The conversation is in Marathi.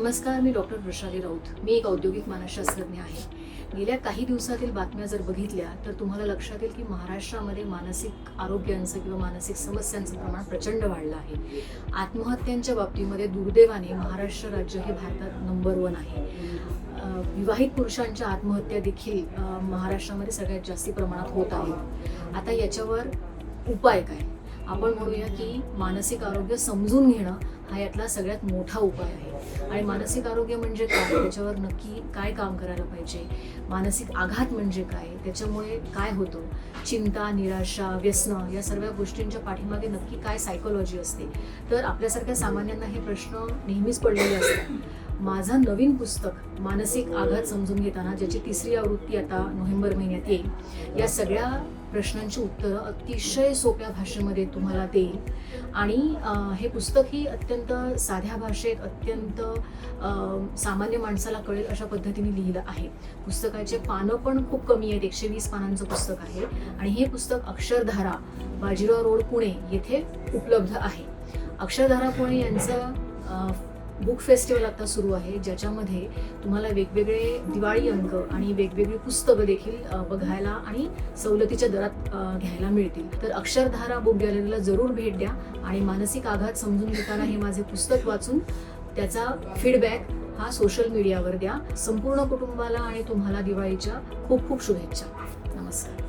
नमस्कार मी डॉक्टर वृषाली राऊत. मी एक औद्योगिक मानसशास्त्रज्ञ आहे. गेल्या काही दिवसातील बातम्या जर बघितल्या तर तुम्हाला लक्षात येईल की महाराष्ट्रामध्ये मानसिक आरोग्यांचं किंवा मानसिक समस्यांचं प्रमाण प्रचंड वाढलं आहे. आत्महत्यांच्या बाबतीमध्ये दुर्दैवाने महाराष्ट्र राज्य हे भारतात नंबर वन आहे. विवाहित पुरुषांच्या आत्महत्या देखील महाराष्ट्रामध्ये सगळ्यात जास्ती प्रमाणात होत आहेत आता याच्यावर उपाय काय? आपण म्हणूया की मानसिक आरोग्य समजून घेणं हा यातला सगळ्यात मोठा उपाय आहे. आणि मानसिक आरोग्य म्हणजे काय? त्याच्यावर नक्की काय काम करायला पाहिजे? मानसिक आघात म्हणजे काय? त्याच्यामुळे काय होतं? चिंता निराशा व्यसन या सर्व गोष्टींच्या पाठीमागे नक्की काय सायकोलॉजी असते? तर आपल्यासारख्या सामान्यांना हे प्रश्न नेहमीच पडलेले असतात. माझं नवीन पुस्तक मानसिक आघात समजून घेताना ज्याची तिसरी आवृत्ती आता नोव्हेंबर महिन्यात येईल या सगळ्या प्रश्नांची उत्तरं अतिशय सोप्या भाषेमध्ये तुम्हाला देईल. आणि हे हे पुस्तकही अत्यंत साध्या भाषेत अत्यंत सामान्य माणसाला कळेल अशा पद्धतीने लिहिलं आहे. पुस्तकाचे पानं पण खूप कमी आहेत एकशे वीस पानांचं पुस्तक आहे. आणि हे पुस्तक अक्षरधारा बाजीराव रोड पुणे येथे उपलब्ध आहे. अक्षरधारा पुणे यांचं बुक फेस्टिवल आता सुरू आहे ज्याच्यामध्ये तुम्हाला वेगवेगळे दिवाळी अंक आणि वेगवेगळी पुस्तकं देखील बघायला आणि सवलतीच्या दरात घ्यायला मिळतील. तर अक्षरधारा बुक गॅलरीला जरूर भेट द्या आणि मानसिक आघात समजून घेताना हे माझे पुस्तक वाचून त्याचा फीडबॅक हा सोशल मीडियावर द्या. संपूर्ण कुटुंबाला आणि तुम्हाला दिवाळीच्या खूप खूप शुभेच्छा. नमस्कार.